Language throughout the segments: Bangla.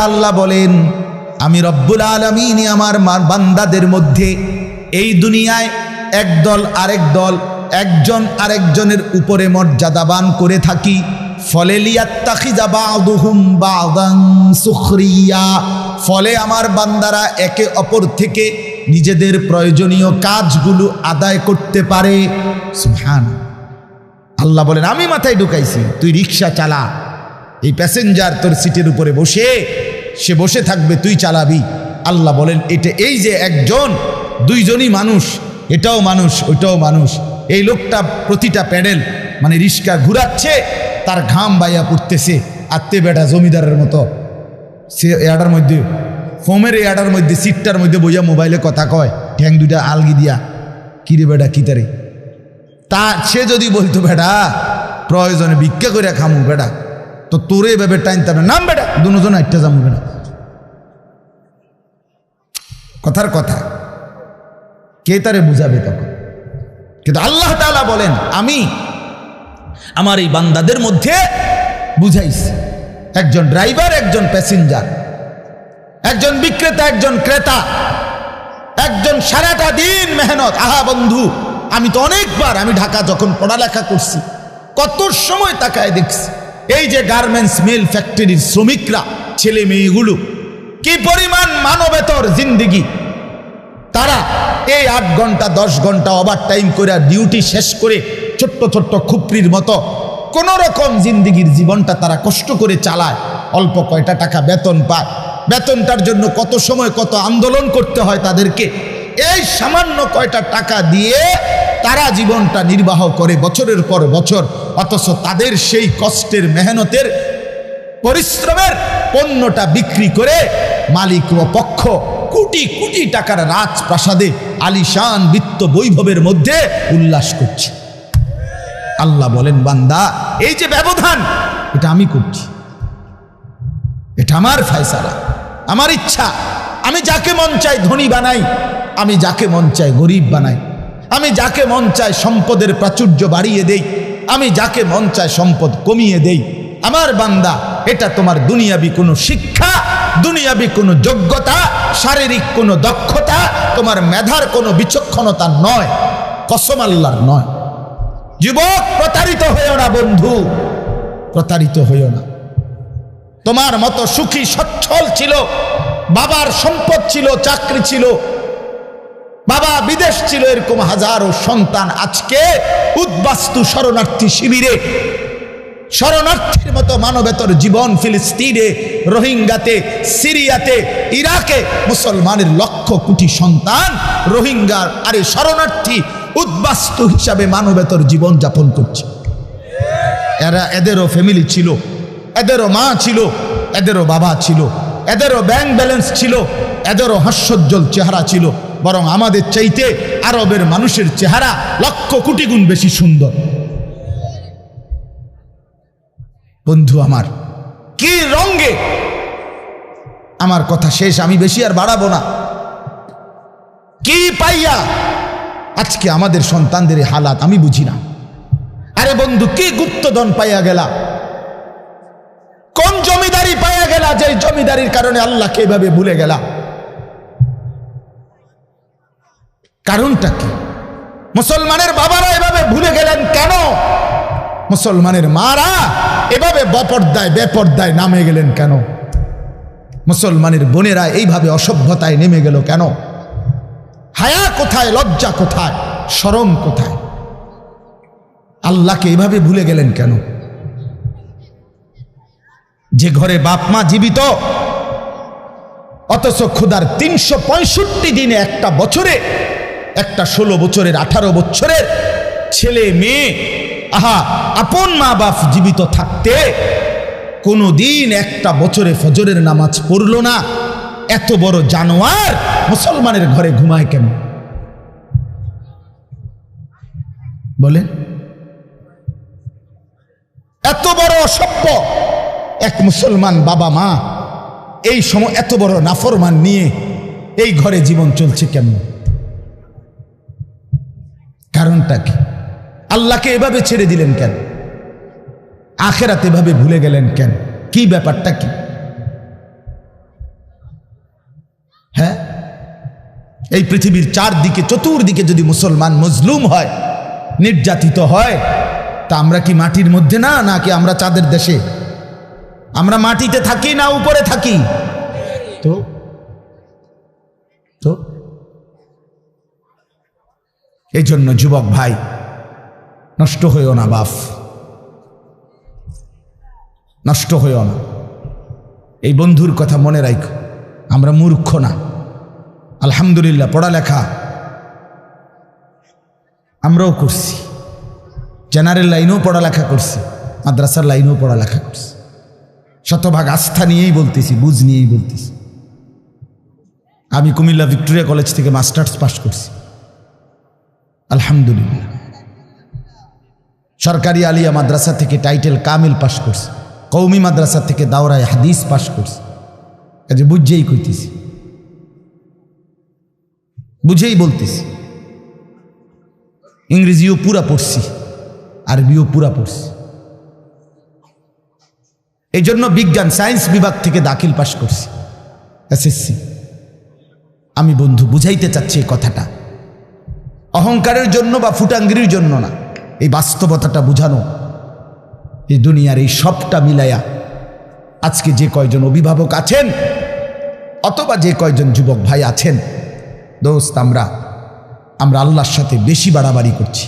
আল্লাহ বলেন, আমি রব্বুল আলমিনী আমার বান্দাদের মধ্যে এই দুনিয়ায় একদল আরেক দল, একজন আরেকজনের উপরে মর্যাদাবান করে থাকি। ফলে ফলে আমার বান্দারা একে অপর থেকে নিজেদের প্রয়োজনীয় কাজগুলো আদায় করতে পারে। আল্লাহ বলেন, আমি মাথায় ঢুকাইছি, তুই রিক্সা চালা, এই প্যাসেঞ্জার তোর সিটের উপরে বসে সে বসে থাকবে, তুই চালাবি। আল্লাহ বলেন, এটা এই যে একজন, দুইজনই মানুষ, এটাও মানুষ, ওইটাও মানুষ। এই লোকটা প্রতিটা প্যাডেল মানে রিক্সা ঘুরাচ্ছে, তার ঘাম বাইয়া পড়তেছে। আত্মে বেটা জমিদারের মতো। সে এয়াটার মধ্যে, ফোমের এয়াটার মধ্যে, সিটটার মধ্যে বইয়া মোবাইলে কথা কয়, ঠ্যাং দুইটা আলগি দিয়া। কিরে বেটা, কি তারে? তা সে যদি বলতো, বেটা, প্রয়োজনে ভিক্ষা করে খামু, বেটা। তো তোরে এভাবে টাইনতে হবে। নাম বেটা, দুজন একটা যাব বেটা। কথার কথা। কে তারে বুঝাবে তখন? কিন্তু আল্লাহ তাআলা বলেন, আমি আমার এই বান্দাদের মধ্যে বুঝাইছি। একজন ড্রাইভার, একজন প্যাসেঞ্জার, একজন বিক্রেতা, একজন ক্রেতা, একজন সারাটা দিন মেহনত। আহা বন্ধু, আমি তো অনেকবার আমি ঢাকা যখন পড়ালেখা করছি, কত সময় তাকায় দেখছি। এই যে গার্মেন্টস মিল ফ্যাক্টরির শ্রমিকরা, ছেলে মেয়েগুলো, কি পরিমাণ মানবেতর জিন্দিগি? তারা এই আট ঘণ্টা, দশ ঘণ্টা ওভার টাইম করে ডিউটি শেষ করে ছোট্ট ছোট্ট খুপড়ির মতো কোন রকম জিন্দিগির জীবনটা তারা কষ্ট করে চালায়। অল্প কয়টা টাকা বেতন পায়। বেতনটার জন্য কত সময় কত আন্দোলন করতে হয় তাদেরকে। এই সামান্য কয়টা টাকা দিয়ে তারা জীবনটা নির্বাহ করে বছরের পর বছর, অথচ তাদের সেই কষ্টের মেহনতের, পরিশ্রমের পণ্যটা বিক্রি করে মালিক ও পক্ষ কোটি কোটি টাকার রাজপ্রাসাদে আলিশান বিত্ত বৈভবের মধ্যে উল্লাস করছে। আল্লাহ বলেন, বান্দা, এই যে ব্যবধান, এটা আমি করছি। এটা আমার ফয়সালা, আমার ইচ্ছা। আমি যাকে মন চাই ধনী বানাই, আমি যাকে মন চাই গরিব বানাই। আমি যাকে মন চাই সম্পদের প্রাচুর্য বাড়িয়ে দেই, আমি যাকে মন চাই সম্পদ কমিয়ে দেই। আমার বান্দা, এটা তোমার দুনিয়াবি কোনো শিক্ষা, দুনিয়াবি কোনো যোগ্যতা, শারীরিক কোনো দক্ষতা, তোমার মেধার কোনো বিচক্ষণতা নয়, কসম আল্লাহর নয়। যুবক, প্রতারিত হইও না বন্ধু, প্রতারিত হইও না। তোমার মতো সুখী, সচ্ছল ছিল, বাবার সম্পদ ছিল, চাকরি ছিল বাবা বিদেশ ছিল এরকম হাজারো সন্তান আজকে উদ্বাস্তু শরণার্থী শিবিরে। শরণার্থীর মতো মানবেতর জীবন ফিলিস্তিনে, রোহিঙ্গাতে, সিরিয়াতে, ইরাকে মুসলমানের লক্ষ কোটি সন্তান রোহিঙ্গার আরে শরণার্থী উদ্বাস্তু হিসাবে মানবেতর জীবন যাপন করছে। এরা এদেরও ফ্যামিলি ছিল, এদেরও মা ছিল, এদেরও বাবা ছিল, এদেরও ব্যাংক ব্যালেন্স ছিল, এদেরও হাস্যোজ্জ্বল চেহারা ছিল। বরং আমাদের চাইতে আরবের মানুষের চেহারা লক্ষ কোটি গুণ বেশি সুন্দর। বন্ধু আমার, কি রঙ্গে আমার কথা শেষ, আমি বেশি আর বাড়াবো না। কি পাইয়া? আজকে আমাদের সন্তানদের হালাত, আমি বুঝি না। আরে বন্ধু, কি গুপ্তধন পাইয়া গেলা? কোন জমিদারি পাইয়া গেলা যে জমিদারির কারণে আল্লাহকে এভাবে ভুলে গেলা? কারণটা কি? মুসলমানের বাবারা এভাবে ভুলে গেলেন কেন? মুসলমানের মারা এভাবে বপর্দায়, বেপর্দায় নামে গেলেন কেন? মুসলমানের বোনেরা এইভাবে অসভ্যতায় নেমে গেল কেন? হায়া কোথায়, লজ্জা কোথায়, শরম কোথায়? আল্লাহকে এভাবে ভুলে গেলেন কেন? যে ঘরে বাপ মা জীবিত, অথচ ক্ষুধার তিনশো দিনে একটা বছরে একটা ষোলো বছরের, আঠারো বছরের ছেলে মেয়ে, আহা, আপন মা বাপ জীবিত থাকতে কোনো দিন একটা বছরে ফজরের নামাজ পড়ল না। এত বড় জানোয়ার মুসলমানের ঘরে ঘুমায় কেন? বলেন। এত বড় অসভ্য এক মুসলমান বাবা মা, এই সময় এত বড় নাফরমান নিয়ে এই ঘরে জীবন চলছে কেমন? কারণটা কি? আল্লাহকে এভাবে ছেড়ে দিলেন কেন? আখেরাত এভাবে ভুলে গেলেন কেন? কি ব্যাপারটা কি? হ্যাঁ? এই পৃথিবীর চারদিকে, চতুর্দিকে যদি মুসলমান মজলুম হয়, নির্যাতিত হয়, তা আমরা কি মাটির মধ্যে না, নাকি আমরা চাঁদের দেশে? আমরা মাটিতে থাকি না, উপরে থাকি? তো তো এই জন্য যুবক ভাই, নষ্ট হইও না বাপ। নষ্ট হইও না। এই বন্ধুর কথা মনে রাখো আমরা মূর্খ না। আলহামদুলিল্লাহ, পড়ালেখা আমরাও করছি। জেনারেল লাইনেও পড়ালেখা করছি, মাদ্রাসার লাইনেও পড়ালেখা করছি। শতভাগ আস্থা নিয়েই বলতেছি, বুঝ নিয়েই বলতেছি। আমি কুমিল্লা ভিক্টোরিয়া কলেজ থেকে মাস্টার্স পাশ করছি। আলহামদুলিল্লাহ। সরকারি আলিয়া মাদ্রাসা থেকে টাইটেল কামিল পাশ করছি। কৌমি মাদ্রাসা থেকে দাওরায় হাদিস পাশ করছি। কাজে বুঝেই কইতেছি। বুঝেই বলতেছি। ইংরেজিও পুরা পড়ছি, আরবিও পুরা পড়ছি। এই জন্য বিজ্ঞান সায়েন্স বিভাগ থেকে দাখিল পাশ করছি। এসএসসি। আমি বন্ধু, বুঝাইতে চাচ্ছি এই কথাটা। অহংকারের জন্য বা ফুটাঙ্গিরির জন্য না। এই বাস্তবতাটা বুঝানো, এই দুনিয়ার এই সবটা মিলাইয়া আজকে যে কয়জন অভিভাবক আছেন অথবা যে কয়জন যুবক ভাই আছেন, দোস্ত আমরা আমরা আল্লাহর সাথে বেশি বাড়াবাড়ি করছি।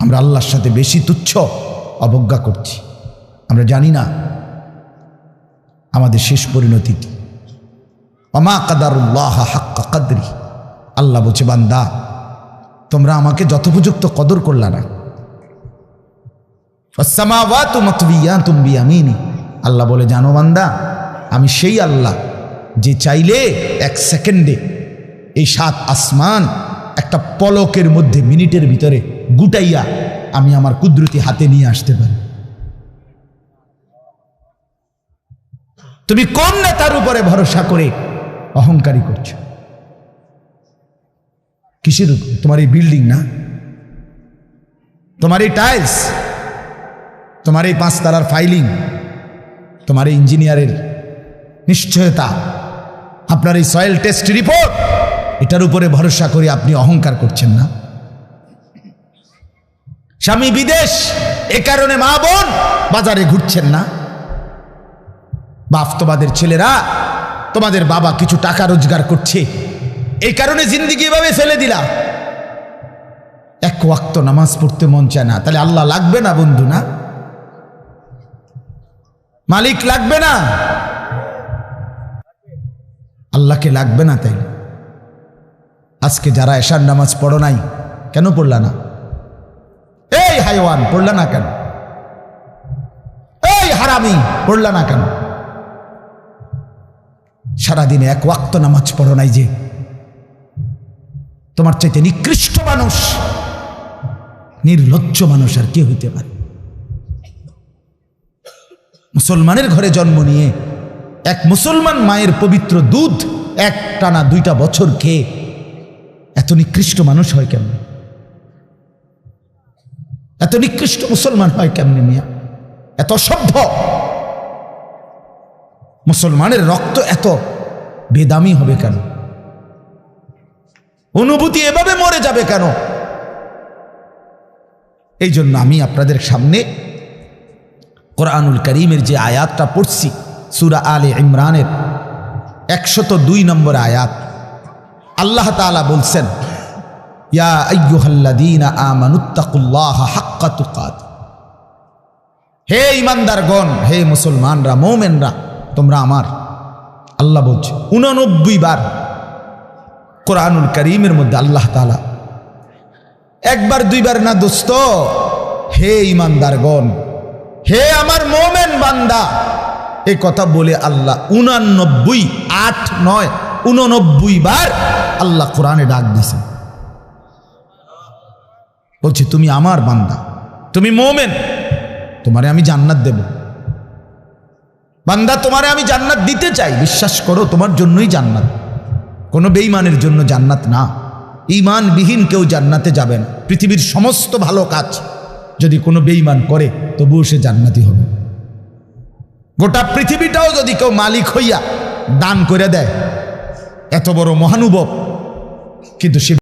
আমরা আল্লাহর সাথে বেশি তুচ্ছ অবজ্ঞা করছি। আমরা জানি না আমাদের শেষ পরিণতি কি। অমা কাদারুল্লাহ হাক্কা কাদরি। আল্লাহ বলছে, বান্দা, তোমরা আমাকে যথোপযুক্ত কদর করলা না। তুমি আল্লাহ বলে, জানো বান্দা, আমি সেই আল্লাহ যে চাইলে এক সেকেন্ডে এই সাত আসমান একটা পলকের মধ্যে মিনিটের ভিতরে গুটাইয়া আমি আমার কুদরতি হাতে নিয়ে আসতে পারি। তুমি কোন নেতার উপরে ভরসা করে অহংকারী করছ। কিসের উপর? তোমার এই বিল্ডিং না? তোমার এই টাইলস তোমার এই পাঁচতলার ফাইলিং তোমার এই ইঞ্জিনিয়ারের নিশ্চয়তা? আপনার এই সয়েল টেস্ট রিপোর্ট এটার উপরে ভরসা করে আপনি অহংকার করছেন না? স্বামী বিদেশ, এ কারণে মা বোন বাজারে ঘুরছেন না? বাপ তোমাদের ছেলেরা তোমাদের বাবা কিছু টাকা রোজগার করছে। এই কারণে জিন্দিগি এভাবে ফেলে দিলা। এক ওয়াক্ত নামাজ পড়তে মন চায় না। তাহলে আল্লাহ লাগবে না বন্ধু না? মালিক লাগবে না? আল্লাহকে লাগবে না তাই। আজকে যারা এশার নামাজ পড়ো নাই, কেন পড়লা না? এই হাইওয়ান, পড়লা না কেন? এই হারামি, পড়লা না কেন? সারাদিনে এক ওয়াক্ত নামাজ পড়ো নাই যে। তোমার চাইতে নিকৃষ্ট মানুষ, নির্লজ্জ মানুষ আর কে হইতে পারে? মুসলমানের ঘরে জন্ম নিয়ে এক মুসলমান মায়ের পবিত্র দুধ এক টানা দুইটা বছর খেয়ে এত নিকৃষ্ট মানুষ হয় কেমন? এত নিকৃষ্ট মুসলমান হয় কেমনে মিয়া? এত সভ্য মুসলমানের রক্ত এত বেদামি হবে কেন? অনুভূতি এভাবে মরে যাবে কেন? এই জন্য আমি আপনাদের সামনে কোরআনুল করিমের যে আয়াতটা পড়ছি, সুরা আলে ইমরানের একশত দুই নম্বর আয়াত, আল্লাহ তালা বলছেন, ইয়া হাক্কা তুকাত হে হে মুসলমানরা, মৌমেনরা, তোমরা আমার আল্লাহ বলছে, উননব্বই বার কোরআনুল করিমের মধ্যে আল্লাহ তালা একবার, দুইবার না দোস্ত, হে ইমানদারগণ হে আমার মোমেন বান্দা এই কথা বলে আল্লাহ উনানব্বই, আট, নয়, উননব্বই বার আল্লাহ কোরআনে ডাক দিছে বলছে, তুমি আমার বান্দা, তুমি মোমেন, তোমারে আমি জান্নাত দেব। বান্দা, তোমারে আমি জান্নাত দিতে চাই। বিশ্বাস করো, তোমার জন্যই জান্নাত। কোনো বেইমানের জন্য জান্নাত না। ইমানবিহীন কেউ জান্নাতে যাবেন পৃথিবীর সমস্ত ভালো কাজ যদি কোনো বেইমান করে, তবুও সে জান্নাতি হবে। গোটা পৃথিবীটাও যদি কেউ মালিক হইয়া দান করে দেয়, এত বড় মহানুভব। কিন্তু সে